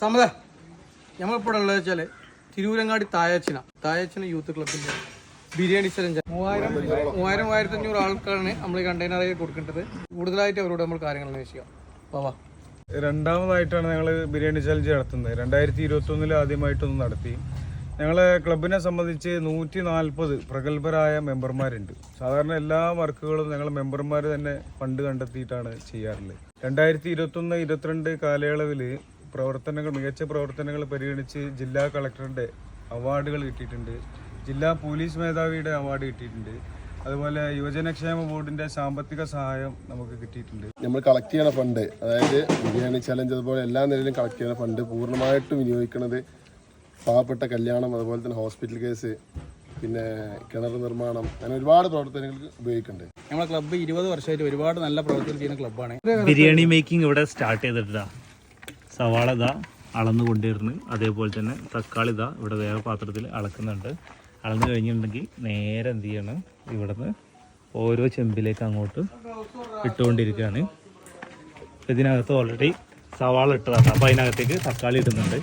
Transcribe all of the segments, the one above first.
സമത നമ്മളിപ്പോൾ ഉള്ളത് വെച്ചാൽ തിരൂരങ്ങാടി തായച്ചിന തായച്ചിന യൂത്ത് ക്ലബിന്റെ ബിരിയാണി ചലഞ്ച് മൂവായിരം മൂവായിരം മൂവായിരത്തി അഞ്ഞൂറ് ആൾക്കാരാണ് നമ്മൾ കണ്ടെയ്നറായി കൊടുക്കേണ്ടത്. കൂടുതലായിട്ട് അവരോട് നമ്മൾ കാര്യങ്ങൾ അന്വേഷിക്കാം. വാ രണ്ടാമതായിട്ടാണ് ഞങ്ങൾ ബിരിയാണി ചലഞ്ച് നടത്തുന്നത്. രണ്ടായിരത്തി ഇരുപത്തി ഒന്നിൽ ആദ്യമായിട്ടൊന്ന് നടത്തി. ഞങ്ങളെ ക്ലബിനെ സംബന്ധിച്ച് നൂറ്റി നാൽപ്പത് പ്രഗത്ഭരായ മെമ്പർമാരുണ്ട്. സാധാരണ എല്ലാ വർക്കുകളും ഞങ്ങൾ മെമ്പർമാർ തന്നെ ഫണ്ട് കണ്ടെത്തിയിട്ടാണ് ചെയ്യാറുള്ളത്. രണ്ടായിരത്തി ഇരുപത്തൊന്ന് ഇരുപത്തിരണ്ട് കാലയളവിൽ പ്രവർത്തനങ്ങൾ മികച്ച പ്രവർത്തനങ്ങൾ പരിഗണിച്ച് ജില്ലാ കളക്ടറുടെ അവാർഡുകൾ കിട്ടിയിട്ടുണ്ട്. ജില്ലാ പോലീസ് മേധാവിയുടെ അവാർഡ് കിട്ടിയിട്ടുണ്ട്. അതുപോലെ യുവജനക്ഷേമ ബോർഡിന്റെ സാമ്പത്തിക സഹായം നമുക്ക് കിട്ടിയിട്ടുണ്ട്. നമ്മൾ കളക്ട് ചെയ്യണ ഫണ്ട് അതായത് ബിരിയാണി ചലഞ്ച് അതുപോലെ എല്ലാ നിലയിലും കളക്ട് ചെയ്യണ ഫണ്ട് പൂർണമായിട്ടും വിനിയോഗിക്കുന്നത് പാവപ്പെട്ട കല്യാണം അതുപോലെ തന്നെ ഹോസ്പിറ്റൽ കേസ് പിന്നെ കിണർ നിർമ്മാണം അങ്ങനെ ഒരുപാട് പ്രവർത്തനങ്ങൾക്ക് ഉപയോഗിക്കുന്നുണ്ട്. നമ്മളെ ക്ലബ്ബ് ഇരുപത് വർഷമായിട്ട് ഒരുപാട് നല്ല പ്രവർത്തനം ചെയ്യുന്ന ക്ലബ്ബാണ് ബിരിയാണി മേക്കിംഗ് ഇവിടെ സ്റ്റാർട്ട് ചെയ്തിട്ടാ സവാള ഇതാ അളന്ന് കൊണ്ടുവരുന്നു. അതേപോലെ തന്നെ തക്കാളി ഇതാ ഇവിടെ വേറെ പാത്രത്തിൽ അളക്കുന്നുണ്ട്. അളന്ന് കഴിഞ്ഞിട്ടുണ്ടെങ്കിൽ നേരെ എന്ത് ചെയ്യണം? ഇവിടുന്ന് ഓരോ ചെമ്പിലേക്ക് അങ്ങോട്ട് ഇട്ടുകൊണ്ടിരിക്കുകയാണ്. ഇതിനകത്ത് ഓൾറെഡി സവാള ഇട്ടതാണ്. അപ്പോൾ അതിനകത്തേക്ക് തക്കാളി ഇടുന്നുണ്ട്.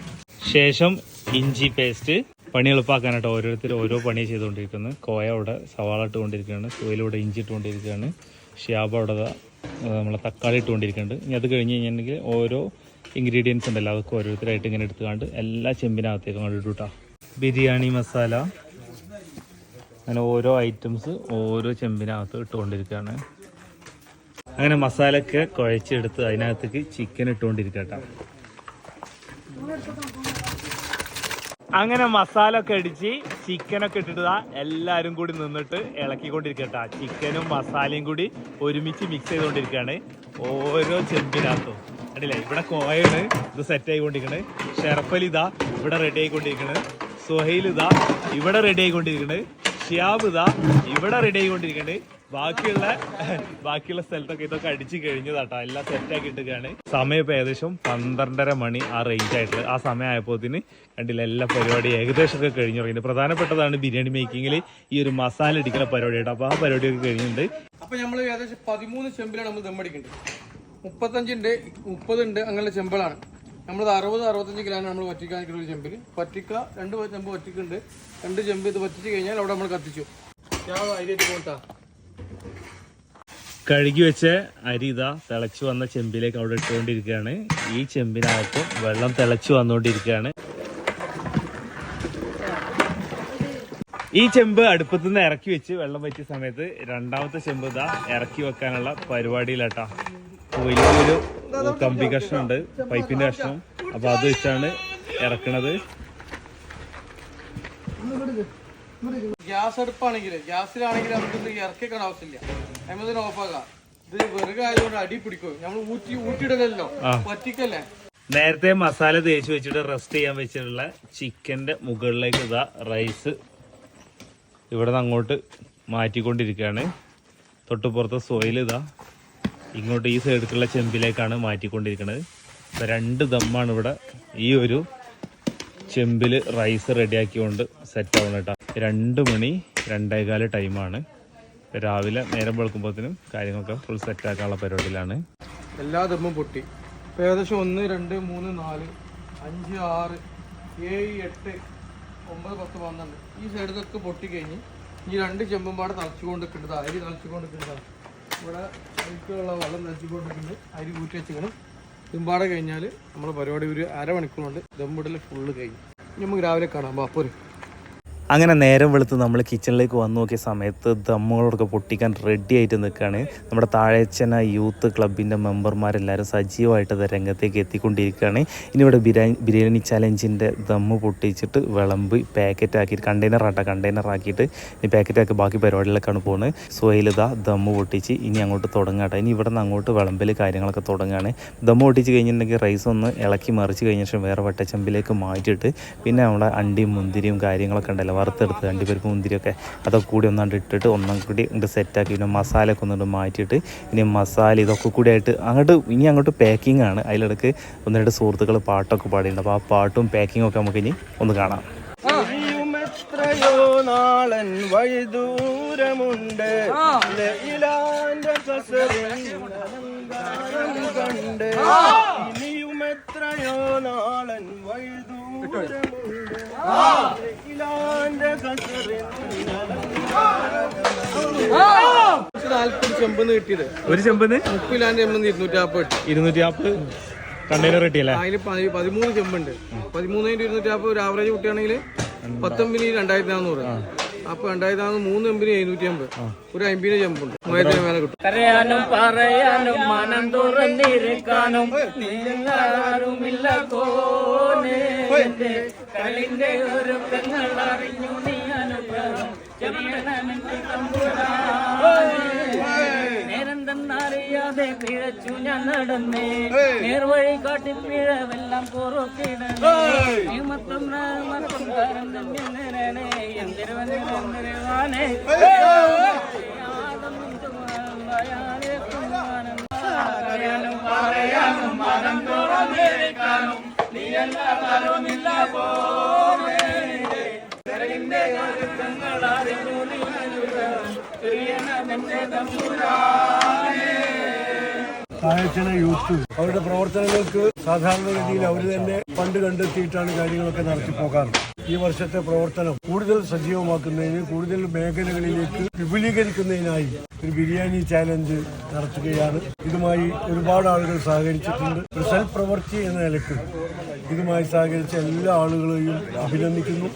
ശേഷം ഇഞ്ചി പേസ്റ്റ് പണി എളുപ്പമാക്കാനായിട്ട് ഓരോരുത്തർ ഓരോ പണി ചെയ്തുകൊണ്ടിരിക്കുന്നു. കോയ അവിടെ സവാള ഇട്ടുകൊണ്ടിരിക്കുകയാണ്. കോയിലൂടെ ഇഞ്ചി ഇട്ടുകൊണ്ടിരിക്കുകയാണ്. ഷിയാബ് അവിടെ നമ്മളെ തക്കാളി ഇട്ടുകൊണ്ടിരിക്കുന്നുണ്ട്. ഇനി അത് കഴിഞ്ഞ് കഴിഞ്ഞിട്ടുണ്ടെങ്കിൽ ഓരോ ഇൻഗ്രീഡിയൻസ് ഉണ്ടല്ലോ അതൊക്കെ ഓരോരുത്തരായിട്ട് ഇങ്ങനെ എടുത്തുകൊണ്ട് എല്ലാ ചെമ്പിനകത്തേക്കും അങ്ങോട്ട് ഇട്ടുട്ടാ ബിരിയാണി മസാല അങ്ങനെ ഓരോ ഐറ്റംസ് ഓരോ ചെമ്പിനകത്ത് ഇട്ടുകൊണ്ടിരിക്കുകയാണ്. അങ്ങനെ മസാല ഒക്കെ കുഴച്ചെടുത്ത് അതിനകത്തേക്ക് ചിക്കൻ ഇട്ടുകൊണ്ടിരിക്കട്ടോ അങ്ങനെ മസാല ഒക്കെ അടിച്ച് ചിക്കനൊക്കെ ഇട്ടിട്ട് എല്ലാവരും കൂടി നിന്നിട്ട് ഇളക്കിക്കൊണ്ടിരിക്കട്ട ചിക്കനും മസാലയും കൂടി ഒരുമിച്ച് മിക്സ് ചെയ്തുകൊണ്ടിരിക്കുകയാണ് ഓരോ ചെമ്പിനകത്തും. കണ്ടില്ലേ? ഇവിടെ കോയാണ് ഇത് സെറ്റ് ആയിക്കൊണ്ടിരിക്കണ്. ഷെറഫലി ഇതാ ഇവിടെ റെഡി ആയിക്കൊണ്ടിരിക്കണ്. സുഹൈൽ ഇതാ ഇവിടെ റെഡി ആയിക്കൊണ്ടിരിക്കണ്. ഷിയാബ് ഇതാ ഇവിടെ റെഡി ആയിക്കൊണ്ടിരിക്കണ്. ബാക്കിയുള്ള ബാക്കിയുള്ള സ്ഥലത്തൊക്കെ ഇതൊക്കെ അടിച്ചു കഴിഞ്ഞതാട്ടോ. എല്ലാം സെറ്റ് ആക്കി ഇട്ടുകയാണ് സമയം ഇപ്പൊ ഏകദേശം പന്ത്രണ്ടര മണി ആ റേഞ്ച് ആയിട്ടുള്ളത്. ആ സമയം ആയപ്പോത്തിന് കണ്ടില്ല എല്ലാ പരിപാടി ഏകദേശം ഒക്കെ കഴിഞ്ഞു തുടങ്ങി. പ്രധാനപ്പെട്ടതാണ് ബിരിയാണി മേക്കിങ്ങിൽ ഈ ഒരു മസാല ഇടിക്കുന്ന പരിപാടി ആയിട്ട് അപ്പൊ ആ പരിപാടിയൊക്കെ കഴിഞ്ഞിട്ടുണ്ട്. അപ്പൊ നമ്മൾ ഏകദേശം പതിമൂന്ന് ചെമ്പിലാണ് നമ്മൾ ദമ്മടിക്കുന്നത് മുപ്പത്തഞ്ചുണ്ട് മുപ്പതുണ്ട് അങ്ങനെയുള്ള ചെമ്പിളാണ്. നമ്മളത് അറുപത് അറുപത്തഞ്ച് കിലോയാണ് നമ്മൾ വറ്റിക്കാൻ ഒരു ചെമ്പിൽ വറ്റിക്ക രണ്ട് ചെമ്പ് വറ്റിക്കുണ്ട്. രണ്ട് ചെമ്പ് ഇത് വറ്റിച്ച് കഴിഞ്ഞാൽ അവിടെ നമ്മൾ കത്തിച്ചു. കഴുകി വെച്ച അരി ഇതാ തിളച്ചു വന്ന ചെമ്പിലേക്ക് അവിടെ ഇട്ടുകൊണ്ടിരിക്കുകയാണ്. ഈ ചെമ്പിനകത്ത് വെള്ളം തിളച്ചു വന്നുകൊണ്ടിരിക്കുകയാണ്. ഈ ചെമ്പ് അടുപ്പത്തു നിന്ന് ഇറക്കി വെച്ച് വെള്ളം വെച്ച സമയത്ത് രണ്ടാമത്തെ ചെമ്പ് ഇതാ ഇറക്കി വെക്കാനുള്ള പരിപാടിയിലാട്ടാ. വലിയൊരു കമ്പി കഷ്ണമുണ്ട് പൈപ്പിന്റെ കഷ്ണം. അപ്പൊ അത് വെച്ചാണ് ഇറക്കണത്. ഗ്യാസ് അടുപ്പാണെങ്കിൽ ഗ്യാസിലാണെങ്കിൽ നമുക്ക് ഇത് ഇറക്കിക്കാൻ ആവശ്യമില്ല. അതിന് ഓഫാക്കാം ഇത് വെറുകായതുകൊണ്ട് അടി പിടിക്കും. നമ്മൾ ഊറ്റി ഊറ്റിയിടലല്ലോ. പറ്റിക്കല്ലേ? നേരത്തെ മസാല തേച്ച് വെച്ചിട്ട് റെസ്റ്റ് ചെയ്യാൻ വെച്ചിട്ടുള്ള ചിക്കന്റെ മുകളിലേക്ക് ഇതാ റൈസ് ഇവിടെ നിന്ന് അങ്ങോട്ട് മാറ്റിക്കൊണ്ടിരിക്കുകയാണ്. തൊട്ടുപുറത്തെ സോയിൽ ഇതാ. ഇങ്ങോട്ട് ഈ സൈഡിലുള്ള ചെമ്പിലേക്കാണ് മാറ്റിക്കൊണ്ടിരിക്കുന്നത് ഇപ്പൊ രണ്ട് ദമ്മാണ് ഇവിടെ ഈ ഒരു ചെമ്പിൽ റൈസ് റെഡിയാക്കിക്കൊണ്ട് സെറ്റ് ആവണം കേട്ടോ രണ്ട് മണി രണ്ടേകാൽ ടൈമാണ് രാവിലെ നേരം വെളുക്കുമ്പോഴത്തേനും കാര്യങ്ങളൊക്കെ ഫുൾ സെറ്റ് ആക്കാനുള്ള പരിപാടിയിലാണ്. എല്ലാ ദമ്മും പൊട്ടി. ഏകദേശം ഒന്ന് രണ്ട് മൂന്ന് നാല് അഞ്ച് ആറ് ഏഴ് എട്ട് ഒമ്പത് പത്ത് പന്ത്രണ്ട്. ഈ സൈഡിലൊക്കെ പൊട്ടിക്കഴിഞ്ഞ് ഈ രണ്ട് ചെമ്പും പാടെ തളച്ചുകൊണ്ട് കിട്ടുന്നത് അരി തളച്ചുകൊണ്ട് നിൽക്കുന്നതാണ് ഇവിടെ അരിക്കുള്ള വെള്ളം തളച്ചുകൊണ്ട് അരി കൂട്ടി വെച്ചിങ്ങനെ ഇതുമ്പാടെ കഴിഞ്ഞാൽ നമ്മൾ പരിപാടി ഒരു അരമണിക്കൂർ കൊണ്ട് ദമ്മിടൽ ഫുള്ള് കഴിഞ്ഞു. ഇനി നമുക്ക് രാവിലെ കാണാം. ബാപ്പോര് അങ്ങനെ നേരം വെളുത്ത് നമ്മൾ കിച്ചണിലേക്ക് വന്നു നോക്കിയ സമയത്ത് ദമ്മുകളൊക്കെ പൊട്ടിക്കാൻ റെഡി ആയിട്ട് നിൽക്കുകയാണ് നമ്മുടെ താഴേച്ചന യൂത്ത് ക്ലബിന്റെ മെമ്പർമാരെല്ലാവരും സജീവമായിട്ട് അത് രംഗത്തേക്ക് എത്തിക്കൊണ്ടിരിക്കുകയാണ് ഇനി ഇവിടെ ബിരിയാണി ബിരിയാണി ചലഞ്ചിന്റെ ദമ്മ് പൊട്ടിച്ചിട്ട് വിളമ്പ് പാക്കറ്റ് ആക്കി കണ്ടെയ്നർ ആട്ട കണ്ടെയ്നർ ആക്കിയിട്ട് ഇനി പാക്കറ്റാക്കി ബാക്കി പരിപാടികളിലേക്കാണ് പോകുന്നത് സോയിലിത ദമ്മ് പൊട്ടിച്ച് ഇനി അങ്ങോട്ട് തുടങ്ങാട്ടെ. ഇനി ഇവിടെ നിന്ന് അങ്ങോട്ട് വിളമ്പിൽ കാര്യങ്ങളൊക്കെ തുടങ്ങുകയാണ് ദമ്മ് പൊട്ടിച്ച് കഴിഞ്ഞിട്ടുണ്ടെങ്കിൽ റൈസ് ഒന്ന് ഇളക്കി മറിച്ച് കഴിഞ്ഞ ശേഷം വേറെ വട്ടച്ചമ്പിലേക്ക് മാറ്റിയിട്ട് പിന്നെ നമ്മുടെ അണ്ടിയും മുന്തിരിയും കാര്യങ്ങളൊക്കെ ഉണ്ടല്ലോ വറുത്തെടുത്ത് അണ്ടിപ്പരിപ്പ് മുന്തിരിയൊക്കെ അതൊക്കെ കൂടി ഒന്നാണ്ട് ഇട്ടിട്ട് ഒന്നും കൂടി ഇങ്ങോട്ട് സെറ്റാക്കി പിന്നെ മസാലയൊക്കെ ഒന്നുകൊണ്ട് മാറ്റിയിട്ട് ഇനി മസാല ഇതൊക്കെ കൂടി ആയിട്ട് അങ്ങോട്ട് ഇനി അങ്ങോട്ട് പാക്കിംഗ് ആണ്. അതിലിടക്ക് ഒന്ന് രണ്ട് സുഹൃത്തുക്കൾ പാട്ടൊക്കെ പാടിയിട്ടുണ്ട്. അപ്പോൾ ആ പാട്ടും പാക്കിങ്ങും ഒക്കെ നമുക്ക് ഇനി ഒന്ന് കാണാം. നാളൻ വഴി ദൂരമുണ്ട് ലൈലാന്റെ കസറിൻ അലങ്കാരം കണ്ട്. ഇനിയും എത്രയോ നാളൻ നാല്പത് ചെമ്പെന്ന് കിട്ടിയത് ഒരു ചെമ്പിന് മുപ്പിലാന്റെ ചെമ്പെന്ന് ഇരുന്നൂറ്റി നാൽപ്പത് കിട്ടി. ഇരുന്നൂറ്റി നാൽപ്പത് കണ്ടെയ്നർ കിട്ടിയല്ലേ അതിൽ പതി- പതിമൂന്ന് ചെമ്പുണ്ട്. പതിമൂന്നിന് ഇരുന്നൂറ്റി നാൽപ്പത് ഒരു ആവറേജ് കുട്ടിയാണെങ്കിൽ പത്തൊമ്പതിന് രണ്ടായിരത്തി നാന്നൂറ്. അപ്പൊ രണ്ടായിരത്തി നാന്നൂറ് മൂന്ന് ചെമ്പിന് എഴുന്നൂറ്റി അമ്പത് ഒരു അമ്പിന് ചെമ്പുണ്ട്. കരയാനും പറയാനും മനം തുറന്നിരിക്കാനും നിന്നാരുമില്ല തോനെ കളിന്റെ ഒരു അറിഞ്ഞു നീ അനുഗ്രഹം പിഴച്ചു ഞാൻ നടന്നേ നേർവഴി കാട്ടി പിഴവെല്ലാം പൊറുക്കിടണേ നിയമത്തും തന്നെ അവരുടെ പ്രവർത്തനങ്ങൾക്ക് സാധാരണ രീതിയിൽ അവർ തന്നെ ഫണ്ട് കണ്ടെത്തിയിട്ടാണ് കാര്യങ്ങളൊക്കെ നടത്തി പോകാറ്. ഈ വർഷത്തെ പ്രവർത്തനം കൂടുതൽ സജീവമാക്കുന്നതിന് കൂടുതൽ മേഖലകളിലേക്ക് വിപുലീകരിക്കുന്നതിനായി ഒരു ബിരിയാണി ചാലഞ്ച് നടത്തുകയാണ്. ഇതുമായി ഒരുപാട് ആളുകൾ സഹകരിച്ചിട്ടുണ്ട്. ഒരു പ്രവർത്തി എന്ന നിലയ്ക്ക് ഇതുമായി സഹകരിച്ച എല്ലാ ആളുകളെയും അഭിനന്ദിക്കുന്നു.